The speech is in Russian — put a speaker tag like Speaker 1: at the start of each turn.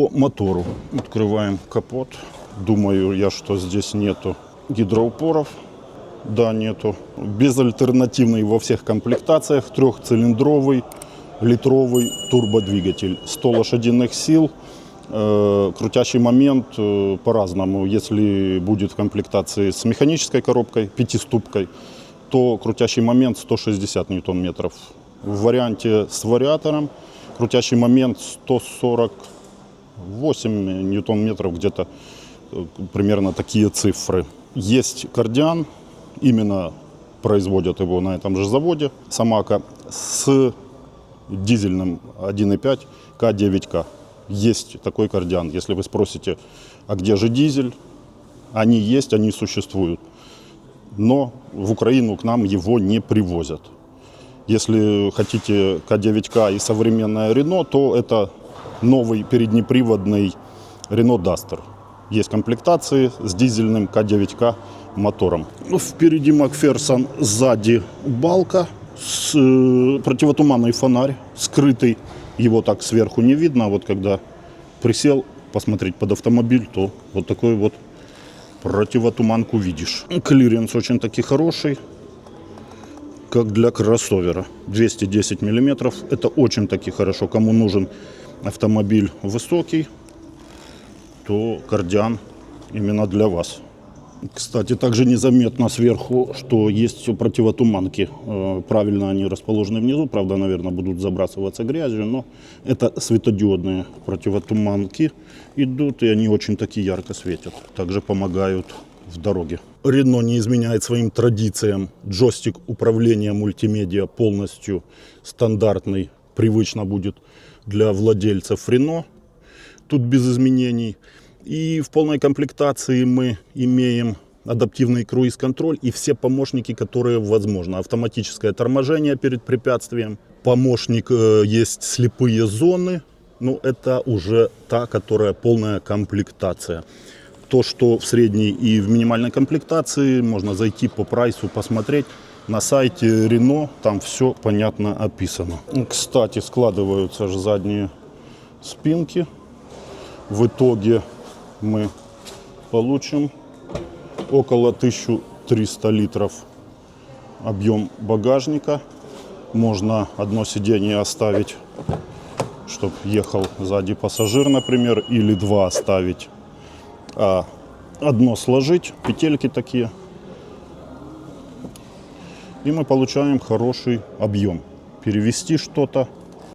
Speaker 1: По мотору открываем капот. Думаю я, что здесь нету гидроупоров. Да, нету. Безальтернативный во всех комплектациях. Трехцилиндровый литровый турбодвигатель. 100 лошадиных сил. Э, крутящий момент э, по-разному. Если будет в комплектации с механической коробкой, пятиступкой, то крутящий момент 160 ньютон-метров. В варианте с вариатором крутящий момент 148 ньютон-метров, где-то э, примерно такие цифры. Есть кардиан, именно производят его на этом же заводе, Самака, с дизельным 1.5 К9К. Есть такой кардиан. Если вы спросите, а где же дизель, они есть, они существуют. Но в Украину к нам его не привозят. Если хотите К9К и современное Рено, то это новый переднеприводный Рено Дастер. Есть комплектации с дизельным К9К мотором. Ну, Впереди Макферсон, сзади балка, с, э, противотуманный фонарь, скрытый. Его так сверху не видно, а вот когда присел посмотреть под автомобиль, то вот такой вот противотуманку видишь. Клиренс очень таки хороший, как для кроссовера. 210 миллиметров. Это очень таки хорошо. Кому нужен автомобиль высокий, то кардиан именно для вас. Кстати, также незаметно сверху, что есть противотуманки. Э, Правильно они расположены внизу, правда, наверное, будут забрасываться грязью, но это светодиодные противотуманки идут, и они очень таки ярко светят. Также помогают в дороге. Рено не изменяет своим традициям. Джойстик управления мультимедиа полностью стандартный, привычно будет для владельцев Рено. Тут без изменений. И в полной комплектации мы имеем адаптивный круиз-контроль и все помощники, которые возможно. Автоматическое торможение перед препятствием. Помощник э, есть слепые зоны. Ну, это уже та, которая полная комплектация. То, что в средней и в минимальной комплектации, можно зайти по прайсу, посмотреть. На сайте Renault там все понятно описано. Кстати, складываются же задние спинки. В итоге мы получим около 1300 литров объем багажника. Можно одно сиденье оставить, чтобы ехал сзади пассажир, например, или два оставить. А одно сложить, петельки такие. И мы получаем хороший объем. Перевести что-то